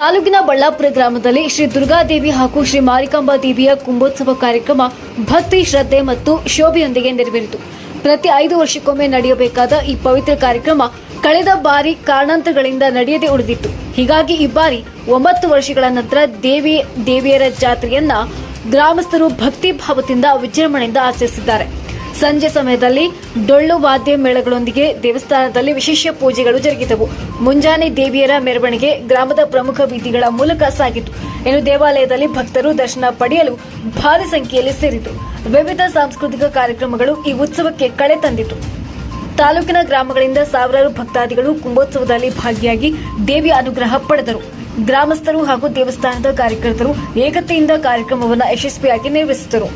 ತಾಲೂಕಿನ ಬಳ್ಳಾಪುರ ಗ್ರಾಮದಲ್ಲಿ ಶ್ರೀ ದುರ್ಗಾದೇವಿ ಹಾಗೂ ಶ್ರೀ ಮಾರಿಕಾಂಬಾ ದೇವಿಯ ಕುಂಭೋತ್ಸವ ಕಾರ್ಯಕ್ರಮ ಭಕ್ತಿ, ಶ್ರದ್ಧೆ ಮತ್ತು ಶೋಭೆಯೊಂದಿಗೆ ನೆರವೇರಿತು. ಪ್ರತಿ ಐದು ವರ್ಷಕ್ಕೊಮ್ಮೆ ನಡೆಯಬೇಕಾದ ಈ ಪವಿತ್ರ ಕಾರ್ಯಕ್ರಮ ಕಳೆದ ಬಾರಿ ಕಾರಣಾಂತರಗಳಿಂದ ನಡೆಯದೆ ಉಳಿದಿತ್ತು. ಹೀಗಾಗಿ ಈ ಬಾರಿ ಒಂಬತ್ತು ವರ್ಷಗಳ ನಂತರ ದೇವಿ, ದೇವಿಯರ ಜಾತ್ರೆಯನ್ನ ಗ್ರಾಮಸ್ಥರು ಭಕ್ತಿ ಭಾವದಿಂದ ವಿಜೃಂಭಣೆಯಿಂದ ಆಚರಿಸಿದ್ದಾರೆ. ಸಂಜೆ ಸಮಯದಲ್ಲಿ ಡೊಳ್ಳು ವಾದ್ಯ ಮೇಳಗಳೊಂದಿಗೆ ದೇವಸ್ಥಾನದಲ್ಲಿ ವಿಶೇಷ ಪೂಜೆಗಳು ಜರುಗಿದವು. ಮುಂಜಾನೆ ದೇವಿಯರ ಮೆರವಣಿಗೆ ಗ್ರಾಮದ ಪ್ರಮುಖ ಬೀದಿಗಳ ಮೂಲಕ ಸಾಗಿತು. ಇನ್ನು ದೇವಾಲಯದಲ್ಲಿ ಭಕ್ತರು ದರ್ಶನ ಪಡೆಯಲು ಭಾರಿ ಸಂಖ್ಯೆಯಲ್ಲಿ ಸೇರಿತು. ವಿವಿಧ ಸಾಂಸ್ಕೃತಿಕ ಕಾರ್ಯಕ್ರಮಗಳು ಈ ಉತ್ಸವಕ್ಕೆ ಕಳೆ ತಂದಿತು. ತಾಲೂಕಿನ ಗ್ರಾಮಗಳಿಂದ ಸಾವಿರಾರು ಭಕ್ತಾದಿಗಳು ಕುಂಭೋತ್ಸವದಲ್ಲಿ ಭಾಗಿಯಾಗಿ ದೇವಿ ಅನುಗ್ರಹ ಪಡೆದರು. ಗ್ರಾಮಸ್ಥರು ಹಾಗೂ ದೇವಸ್ಥಾನದ ಕಾರ್ಯಕರ್ತರು ಏಕತೆಯಿಂದ ಕಾರ್ಯಕ್ರಮವನ್ನು ಯಶಸ್ವಿಯಾಗಿ ನಿರ್ವಹಿಸಿದರು.